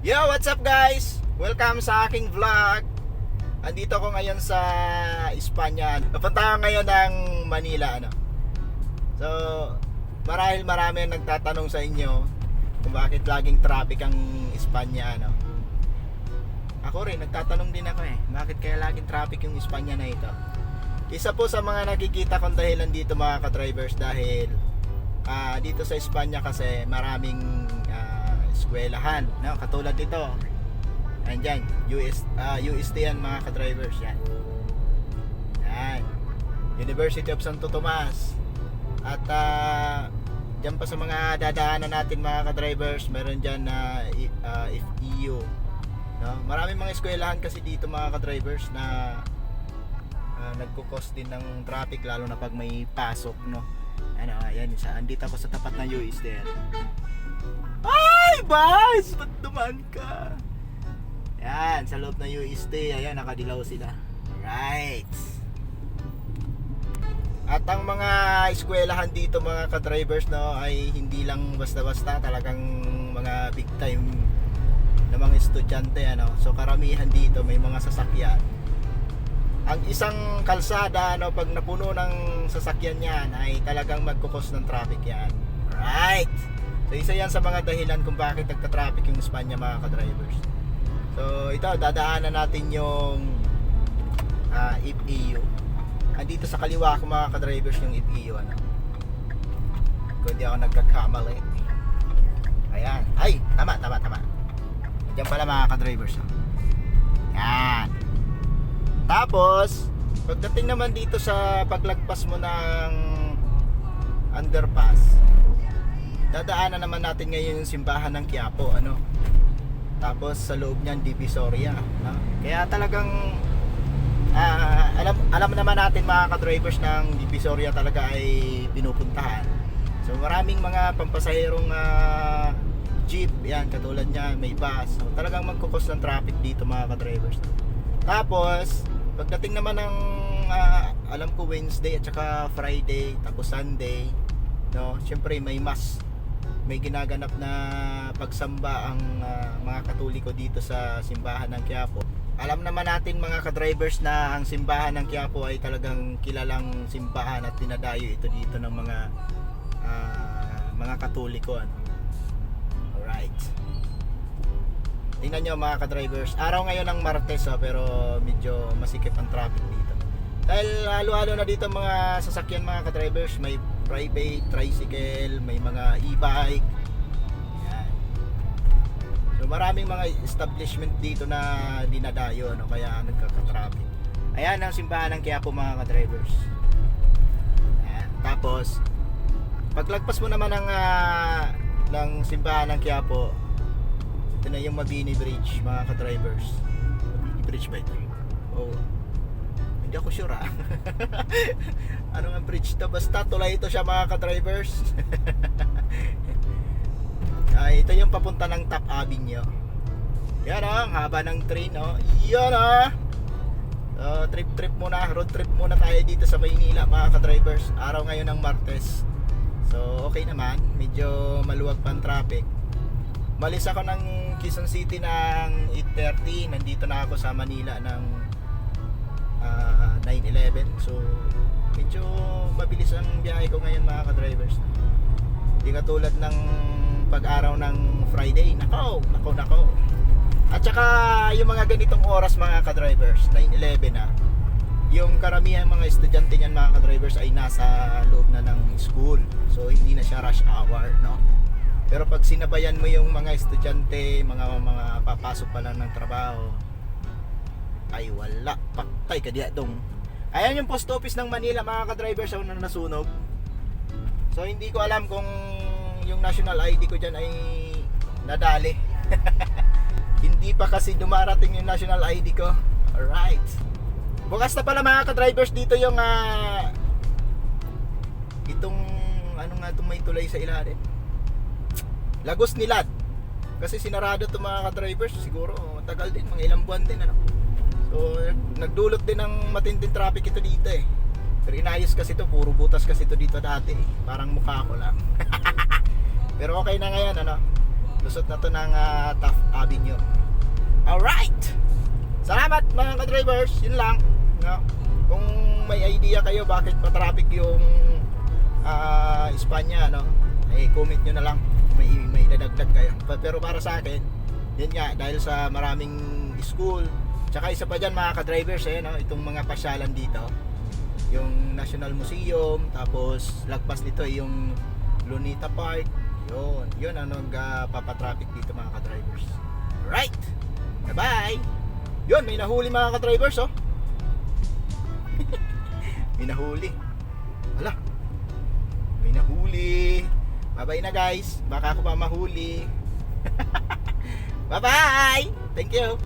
Yo, what's up guys? Welcome sa aking vlog. Andito ako ngayon sa Espanya. Napunta ako ngayon ng Manila, ano. So, marahil marami ang nagtatanong sa inyo kung bakit laging traffic ang Espanya, ano. Ako rin, nagtatanong din ako eh. Bakit kaya laging traffic yung Espanya na ito? Isa po sa mga nakikita kong dahilan dito mga ka-drivers dahil ah, dito sa Espanya kasi maraming eskwelahan, no? Katulad nito. Andyan, US, ah, UST yan mga ka-drivers yan. Yan. University of Santo Tomas. At ah, dyan pa sa mga dadaanan natin mga ka-drivers, meron dyan na uh, FEU. No? Maraming mga eskwelahan kasi dito mga ka-drivers na uh, nagkukos din ng traffic lalo na pag may pasok, no? Ano, ayan, isa. Andito ako sa tapat ng UST. Ay, boss! Ba't dumaan ka? Yan, sa loob ng UST, ayan, nakadilaw sila. Right. At ang mga eskwelahan dito mga ka-drivers no ay hindi lang basta-basta talagang mga big time na mga estudyante ano. So karamihan dito may mga sasakyan. Ang isang kalsada ano pag napuno ng sasakyan niyan ay talagang magkukos ng traffic yan. Right. So isa yan sa mga dahilan kung bakit nagta-traffic yung Espanya mga ka-drivers. So ito dadaanan natin yung uh, FEU. Andito sa kaliwa ko mga ka-drivers yung FEU ano. Kung di ako nagkakamali. Ayan. Ay, tama, tama, tama. Diyan pala mga ka-drivers. oh. Yan. Tapos, pagdating naman dito sa paglagpas mo ng underpass, dadaanan naman natin ngayon yung simbahan ng Quiapo, ano. Tapos sa loob niyan Divisoria, no? Kaya talagang ah, alam alam naman natin mga ka-drivers ng Divisoria talaga ay pinupuntahan. So maraming mga pampasaherong ah, jeep, yan katulad niyan, may bus. So, talagang magkukos ng traffic dito mga ka-drivers. Tapos pagdating naman ng ah, alam ko Wednesday at saka Friday, tapos Sunday, no, syempre may mass may ginaganap na pagsamba ang ah, mga katoliko dito sa simbahan ng Quiapo. Alam naman natin mga ka-drivers na ang simbahan ng Quiapo ay talagang kilalang simbahan at dinadayo ito dito ng mga ah, mga katoliko ano. Alright. Tingnan nyo mga ka-drivers. Araw ngayon ng Martes oh, pero medyo masikip ang traffic dito. Dahil halo-halo na dito mga sasakyan mga ka-drivers. May private, tricycle, may mga e-bike. So maraming mga establishment dito na dinadayo ano, kaya nagkaka-traffic. Ayan ang simbahan ng Quiapo mga ka-drivers. Ayan. Tapos paglagpas mo naman ng ah, ng simbahan ng Quiapo, ito na yung Mabini Bridge, mga ka-drivers. Mabini Bridge ba ito? Oo. Hindi ako sure ah. ano nga bridge to? Basta tulay ito siya mga ka-drivers. Ay, ito yung papunta ng Top Avenue. Yan ah, ang haba ng train oh. Yan ah. So, trip trip muna, road trip muna tayo dito sa Maynila mga ka-drivers. Araw ngayon ng Martes. So, okay naman. Medyo maluwag pa ang traffic. Malis ako ng Quezon City ng 8.30. Nandito na ako sa Manila ng ah, 9.11. So, medyo mabilis ang biyahe ko ngayon mga ka-drivers. Hindi katulad ng pag-araw ng Friday. Nako, nako, nako. At saka yung mga ganitong oras mga ka-drivers, 9.11 na. Yung karamihan mga estudyante niyan mga ka-drivers ay nasa loob na ng school. So hindi na siya rush hour, no? Pero pag sinabayan mo yung mga estudyante, mga mga papasok pa lang ng trabaho, ay wala, paktay ka diya dong. Ayan yung post office ng Manila mga ka-drivers ang nasunog. So hindi ko alam kung yung national ID ko diyan ay nadali. hindi pa kasi dumarating yung national ID ko. Alright. Bukas na pala mga ka-drivers dito yung ah, itong ano nga itong may tulay sa ilalim. Lagos Nilad. Kasi sinarado itong mga ka-drivers siguro matagal din, mga ilang buwan din ano. So nagdulot din ng matinding traffic ito dito eh. Pero inayos kasi ito, puro butas kasi ito dito dati eh. Parang mukha ko lang. Pero okay na ngayon ano. Lusot na to ng ah, Taft Avenue. Alright! Salamat mga ka-drivers. Yun lang. No? Kung may idea kayo bakit pa-traffic yung ah, Espanya, no? Eh, comment nyo na lang. May, may dadagdag kayo. Pero para sa akin, yun nga, dahil sa maraming school, tsaka isa pa dyan mga ka-drivers, eh, no? itong mga pasyalan dito, yung National Museum, tapos lagpas nito yung Lunita Park, yun, yun ang nagpapatraffic dito mga ka-drivers. Alright! Bye-bye! Yun, may nahuli mga ka-drivers, oh. may nahuli. Ala, may nahuli. Bye-bye na guys. Baka ako pa mahuli. Bye-bye! Thank you!